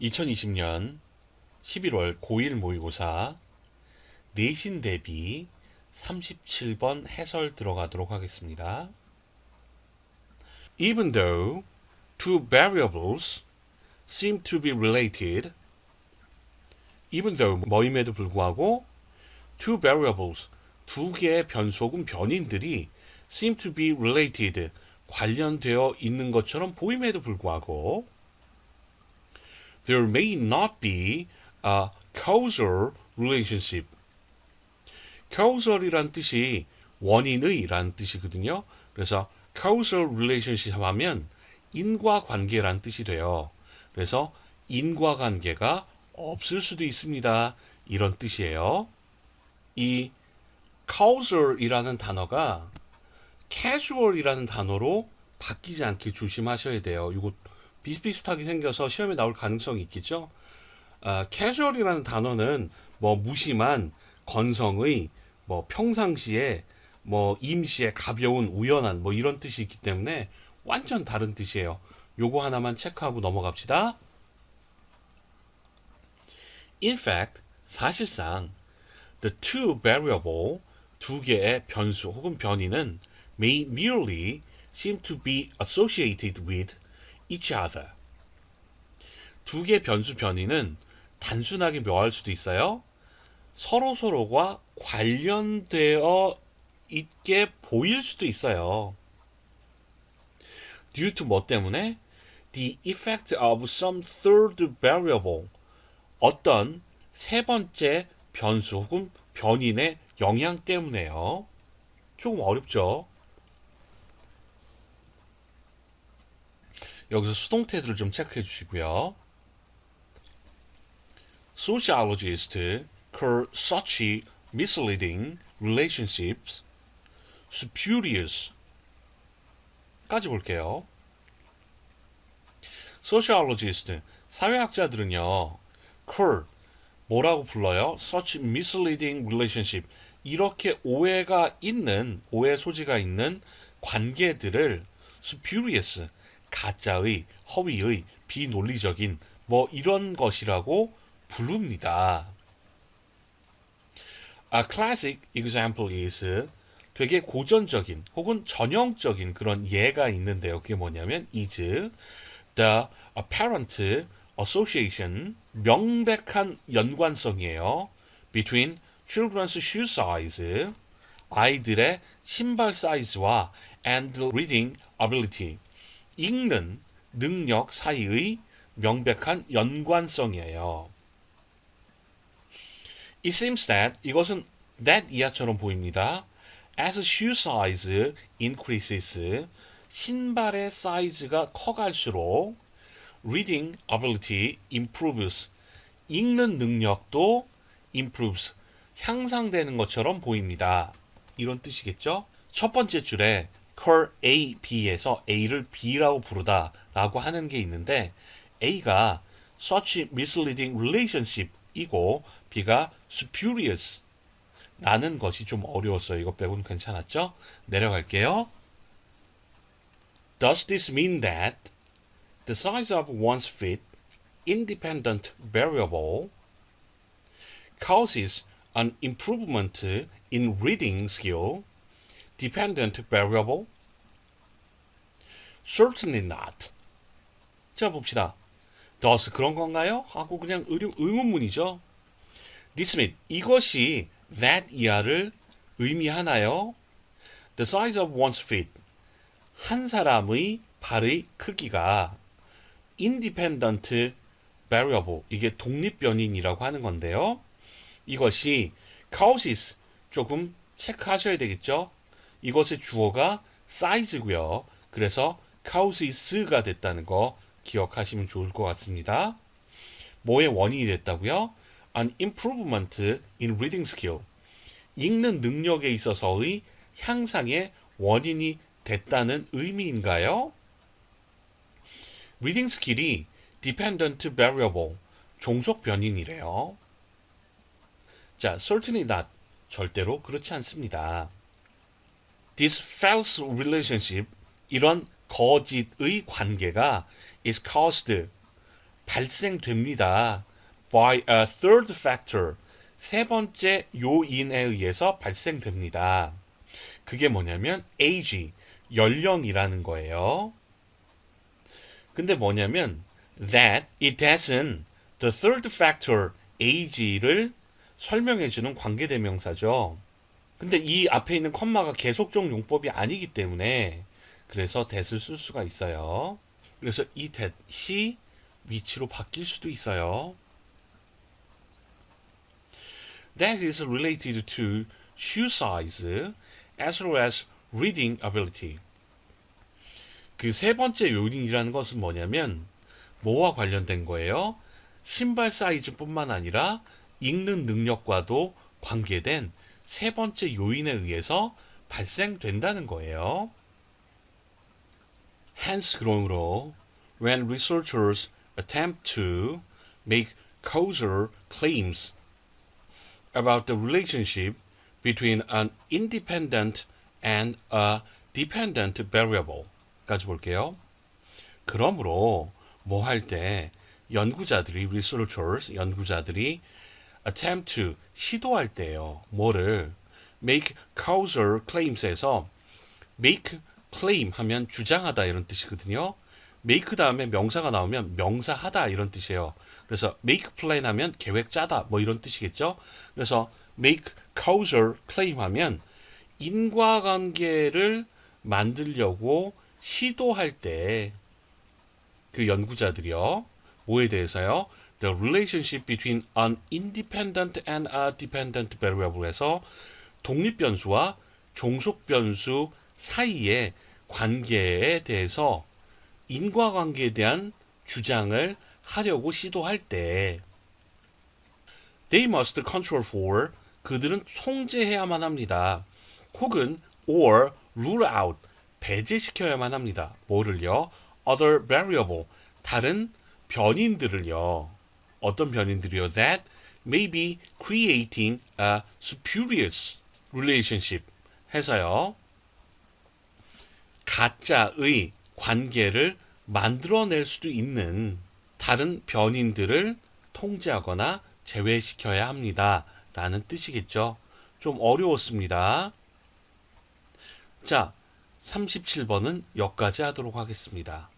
(2020년 11월 고1 모의고사) 내신 대비 37번 해설 들어가도록 하겠습니다. Even though two variables seem to be related, even though 뭐임에도 불구하고 two variables 두 개의 변수 혹은 변인들이 seem to be related 관련되어 있는 것처럼 보임에도 불구하고 there may not be a causal relationship. causal이란 뜻이 원인의란 뜻이거든요. 그래서 causal relationship 하면 인과관계란 뜻이 돼요. 그래서 인과관계가 없을 수도 있습니다. 이런 뜻이에요. 이 causal이라는 단어가 casual이라는 단어로 바뀌지 않게 조심하셔야 돼요. 이거 비슷비슷하게 생겨서 시험에 나올 가능성이 있겠죠. 아, casual이라는 단어는 뭐 무심한 건성의 뭐 평상시에 뭐 임시에 가벼운 우연한 뭐 이런 뜻이 있기 때문에 완전 다른 뜻이에요. 요거 하나만 체크하고 넘어갑시다. In fact, 사실상 the two variable 두 개의 변수 혹은 변이는 may merely seem to be associated with each other. 두개 변수 변이는 단순하게 묘할 수도 있어요. 서로 서로가 관련되어 있게 보일 수도 있어요. Due to 뭐 때문에? the effect of some third variable. 어떤 세 번째 변수 혹은 변인의 영향 때문에요. 조금 어렵죠? 여기서 수동태들을 좀 체크해 주시고요. Sociologists call such misleading relationships spurious. 까지 볼게요. Sociologists, 사회학자들은요, call, 뭐라고 불러요? Such misleading relationship. 이렇게 오해가 있는, 오해 소지가 있는 관계들을 spurious, 가짜의, 허위의, 비논리적인 뭐 이런 것이라고 부릅니다. A classic example is 되게 고전적인 혹은 전형적인 그런 예가 있는데요. 그게 뭐냐면 is the apparent association 명백한 연관성이에요. between children's shoe size 아이들의 신발 사이즈와 and reading ability 읽는 능력 사이의 명백한 연관성이에요. It seems that 이것은 that 이하처럼 보입니다. As shoe size increases 신발의 사이즈가 커갈수록 reading ability improves 읽는 능력도 improves 향상되는 것처럼 보입니다. 이런 뜻이겠죠? 첫 번째 줄에 call A, B에서 A를 B라고 부르다 라고 하는 게 있는데 A가 such misleading relationship 이고 B가 spurious 라는 것이 좀 어려웠어요. 이거 빼고는 괜찮았죠? 내려갈게요. Does this mean that the size of one's feet, independent variable, causes an improvement in reading skill, dependent variable? Certainly not. 자, 봅시다. does 그런 건가요? 하고 그냥 의문문이죠. This mean 이것이 that 이하를 의미하나요? The size of one's feet 한 사람의 발의 크기가 independent variable 이게 독립 변인이라고 하는 건데요. 이것이 causes 조금 체크하셔야 되겠죠. 이것의 주어가 size고요. 그래서 causes가 됐다는 거 기억하시면 좋을 것 같습니다. 뭐의 원인이 됐다고요? An improvement in reading skill. 읽는 능력에 있어서의 향상의 원인이 됐다는 의미인가요? 리딩 스킬이 dependent variable, 종속 변인이래요. 자, certainly not. 절대로 그렇지 않습니다. This false relationship, 이런 거짓의 관계가 is caused, 발생됩니다. By a third factor, 세 번째 요인에 의해서 발생됩니다. 그게 뭐냐면 age, 연령이라는 거예요. 근데 뭐냐면 that it hasn't the third factor age를 설명해 주는 관계 대명사죠. 근데 이 앞에 있는 컴마가 계속적 용법이 아니기 때문에 그래서 that을 쓸 수가 있어요. 그래서 이 that이 위치로 바뀔 수도 있어요. That is related to shoe size as well as reading ability. 그 세 번째 요인이라는 것은 뭐냐면 뭐와 관련된 거예요? 신발 사이즈뿐만 아니라 읽는 능력과도 관계된 세 번째 요인에 의해서 발생된다는 거예요. Hence 그러므로 when researchers attempt to make causal claims about the relationship between an independent and a dependent variable 까지 볼게요. 그러므로 뭐 할 때 연구자들이 researchers 연구자들이 attempt to 시도할 때요. 뭐를 make causal claims에서 make claim 하면 주장하다 이런 뜻이거든요. make 다음에 명사가 나오면 명사하다 이런 뜻이에요. 그래서 make plan 하면 계획 짜다 뭐 이런 뜻이겠죠. 그래서 make causal claim 하면 인과관계를 만들려고 시도할 때 그 연구자들이요. 뭐에 대해서요? The relationship between an independent and a dependent variable에서 독립 변수와 종속 변수 사이의 관계에 대해서 인과관계에 대한 주장을 하려고 시도할 때 they must control for 그들은 통제해야만 합니다. 혹은 or rule out 배제시켜야만 합니다. 뭐를요? other variable 다른 변인들을요. 어떤 변인들이요? that may be creating a spurious relationship 해서요. 가짜의 관계를 만들어낼 수도 있는 다른 변인들을 통제하거나 제외시켜야 합니다. 라는 뜻이겠죠. 좀 어려웠습니다. 자, 37번은 여기까지 하도록 하겠습니다.